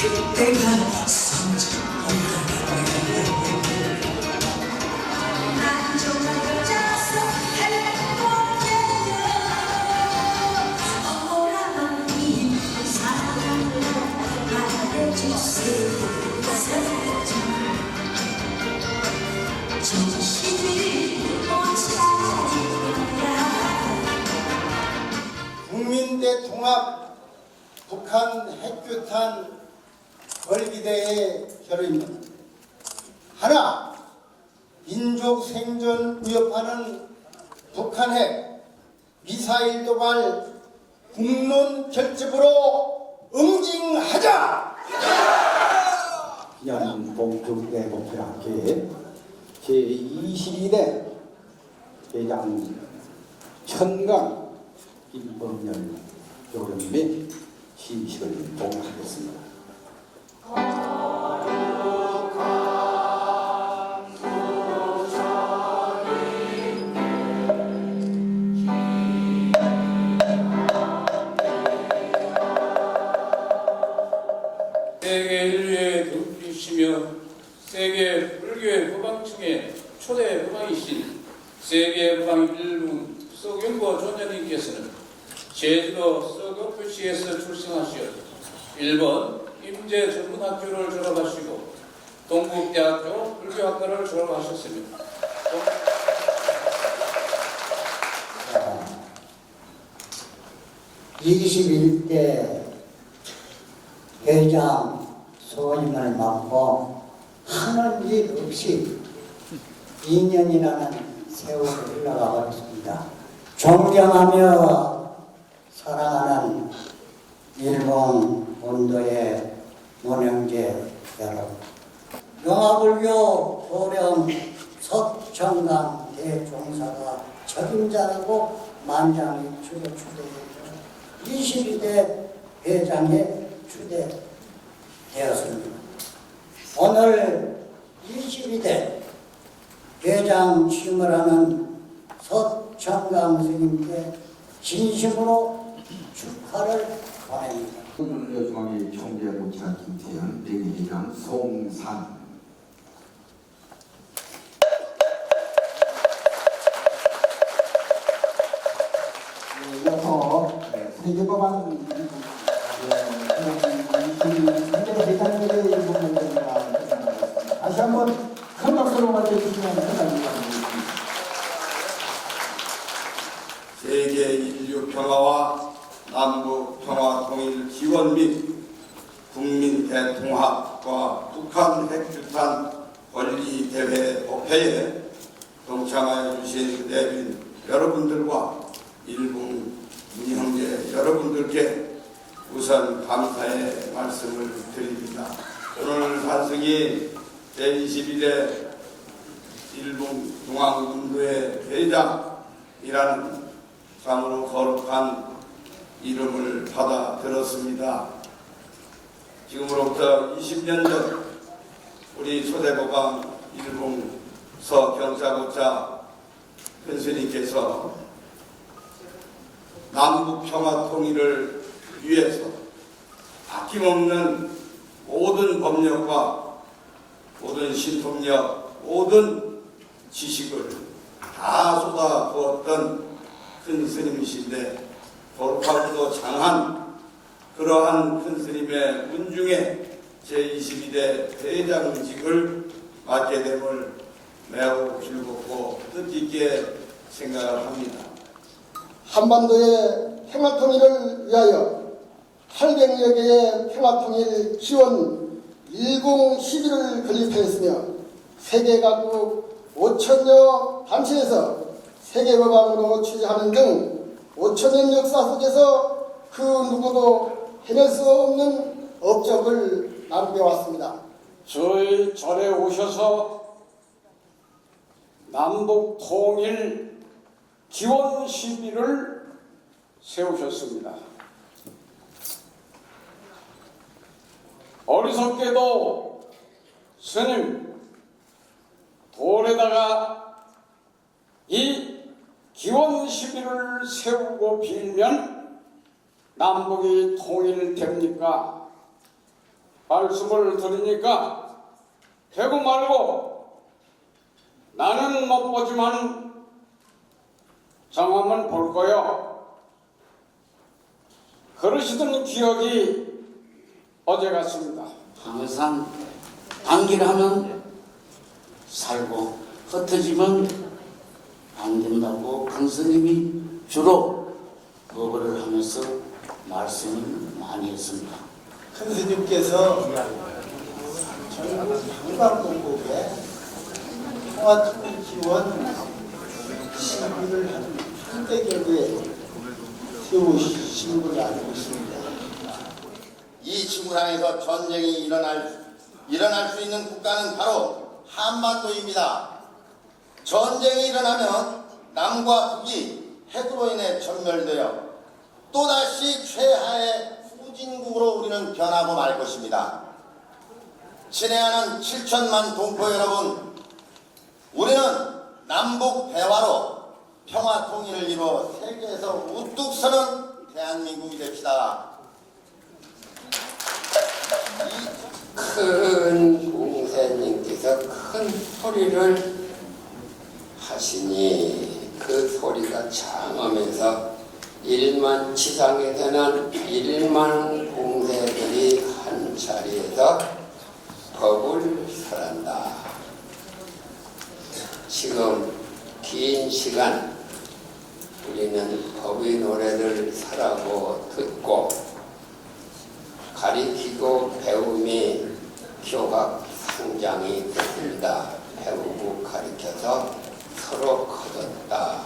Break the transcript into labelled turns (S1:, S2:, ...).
S1: 그때가 국민대 통합 북한 핵규탄 벌기대의 결의입니다. 하나, 민족 생존 위협하는 북한 핵 미사일 도발 국론 결집으로 응징하자!
S2: 연봉중대 목표학회 제22대 회장 천강 김범열 교련님의 시식을 봉하겠습니다.
S3: 조녀님께서는 제주도 서교표시에서 출생하시어 일본 임제 전문학교를 졸업하시고 동국대학교 불교학과를 졸업하셨습니다.
S4: 21대 회장 소임을 맡고 하는 일 없이 2년이라는 세월이 흘러가 버렸습니다. 존경하며 사랑하는 일본 본도의 문형제 여러분 영화불교 도령 석정강 대종사가 책임자라고 만장이 주로 추대했죠. 22대 회장에 추대되었습니다. 오늘 22대 회장 취임을 하는 서 청강 스님께 진심으로 축하를 보냅니다.
S5: 중앙회 총재 공차 김태현, 대리회장 송산,
S2: 이어서 세계법안 문제가 대장들의 일본입니다. 다시 한번 큰 박수로 맞춰주시면 감사합니다.
S6: 세계 인류 평화와 남북 평화 통일 지원 및 국민 대통합과 북한 핵주탄 권리 대회 법회에 동참하여 주신 내빈 여러분들과 일본 문형제 여러분들께 우선 감사의 말씀을 드립니다. 오늘 산승이 제21대 일본 중앙군도의 회장이라는 참으로 거룩한 이름을 받아 들었습니다. 지금으로부터 20년 전 우리 초대법왕 일본 서경사고자 현스님께서 남북 평화 통일을 위해서 아낌없는 모든 법력과 모든 신통력, 모든 지식을 다 쏟아 부었던 큰 스님이신데 거룩하고도 장한 그러한 큰 스님의 문중에 제22대 회장직을 맡게 됨을 매우 즐겁고 뜻깊게 생각을 합니다.
S1: 한반도의 평화통일을 위하여 800여 개의 평화통일 지원 1011을 건립하였으며 세계 각국 5천여 단체에서 세계법왕으로 취재하는 등 5천년 역사 속에서 그 누구도 해낼 수 없는 업적을 남겨왔습니다.
S7: 저희 절에 오셔서 남북 통일 기원 시비를 세우셨습니다. 어리석게도 스님 돌에다가 이 기원 시비를 세우고 빌면 남북이 통일됩니까? 말씀을 드리니까 되고 말고 나는 못 보지만 장하면 볼 거요. 그러시던 기억이 어제 같습니다.
S8: 항상 안길하면 살고 흩어지면 안 된다고 큰 스님이 주로 법을 하면서 말씀을 많이 했습니다.
S2: 큰 스님께서 전국 방방곡곡에 통화통일 지원 시위를 한 한대결에 세우신 걸로 알고 있습니다.
S9: 이 지구 상에서 전쟁이 일어날, 일어날 수 있는 국가는 바로 한반도입니다. 전쟁이 일어나면 남과 북이 핵으로 인해 전멸되어 또다시 최하의 후진국으로 우리는 변하고 말 것입니다. 친애하는 7천만 동포 여러분, 우리는 남북 대화로 평화 통일을 이루어 세계에서 우뚝 서는 대한민국이 됩시다.
S10: 큰 공사님께서 큰 소리를 하시니 그 소리가 장하면서 일만 지상에서는 일만 공세들이 한 자리에서 법을 설한다. 지금 긴 시간 우리는 법의 노래를 설하고 듣고 가리키고 배움이 교각 상장이 됐습니다. 배우고 가리켜서 서로 커졌다.